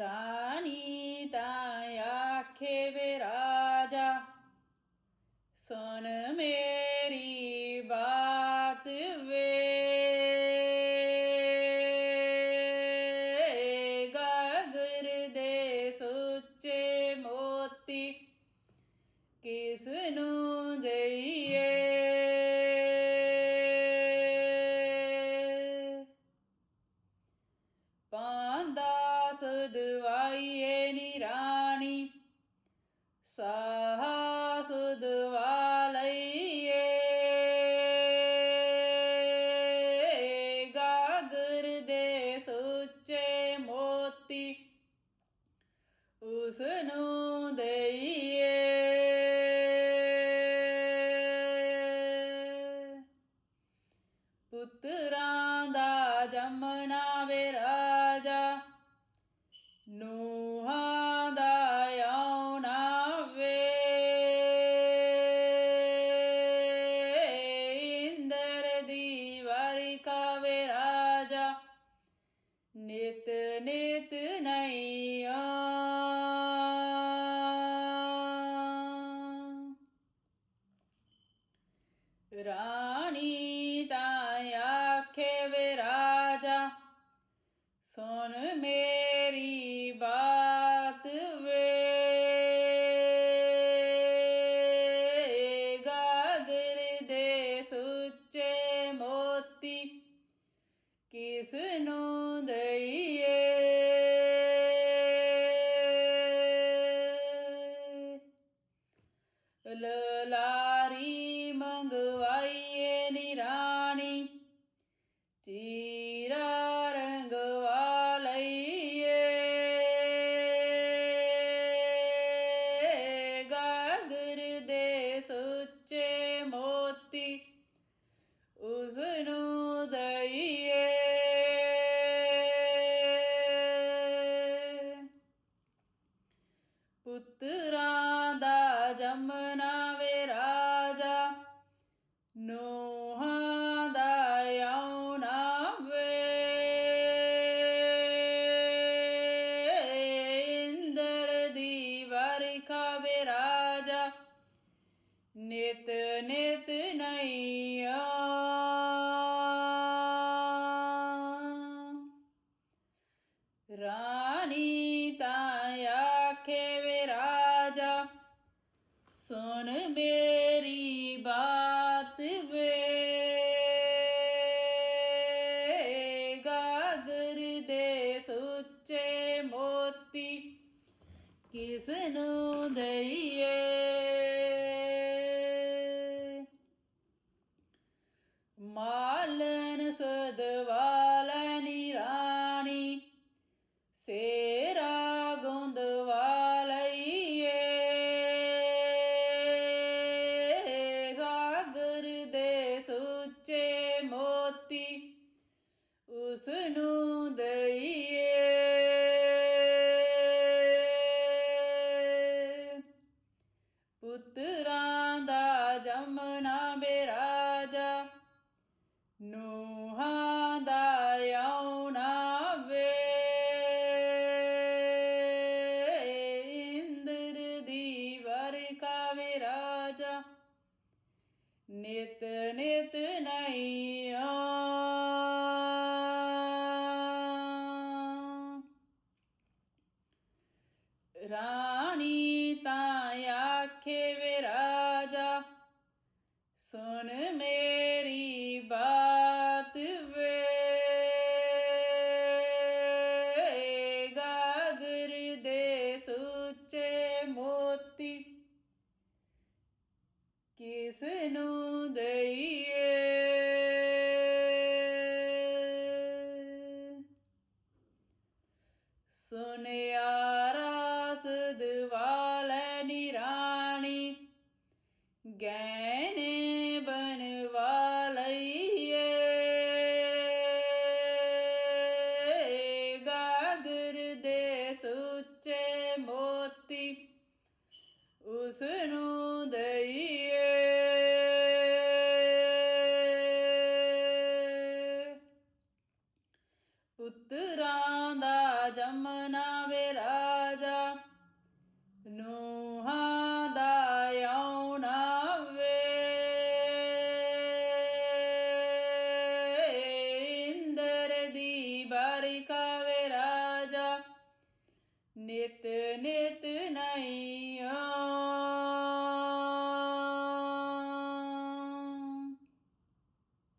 ਰਾਣੀ ਸਦਵਾਈਏ ਨੀ ਰਾਣੀ ਨਿਤ ਨਿਤ ਨਹੀਂ ਆ ਰਾਣੀ ਤਾਂ ਆਖੇ ਵੇ ਰਾਜਾ, ਸੁਣ ਮੇਰੀ ਬਾਤ ਵੇ। ਗਾਗਰ ਦੇ ਸੁੱਚੇ ਮੋਤੀ, ਕਿਸ ਨੂੰ ਨੂਹਾਂ ਦਾ ਆਉਣਾ ਵੇ। ਇੰਦਰ ਦੀ ਵਰਖਾ ਵੇ ਰਾਜਾ। ਨਿਤ ਨਿਤ ਨਹੀਂ ਆ ਨੂੰ ਦਈਏ। ਮਾਲਨ ਸਦਵਾਲਨੀ ਰਾਣੀ ਸੇਰਾ ਗੁੰਦਵਾਲਈਏ। ਸਾਗਰ ਦੇ ਸੁੱਚੇ ਮੋਤੀ ਉਸ ਨੂੰ உத்திரா ਆਖੇ ਵੇ ਰਾਜਾ ਸੁਣ ਗਹਿਣੇ ਬਨਵਾਲਈਏ ਗਾਗਰ ਦੇ ਸੁੱਚੇ ਮੋਤੀ ਉਸ ਨੂੰ ਦਈਏ। ਨਿਤ ਨਿਤ ਨਹੀਂ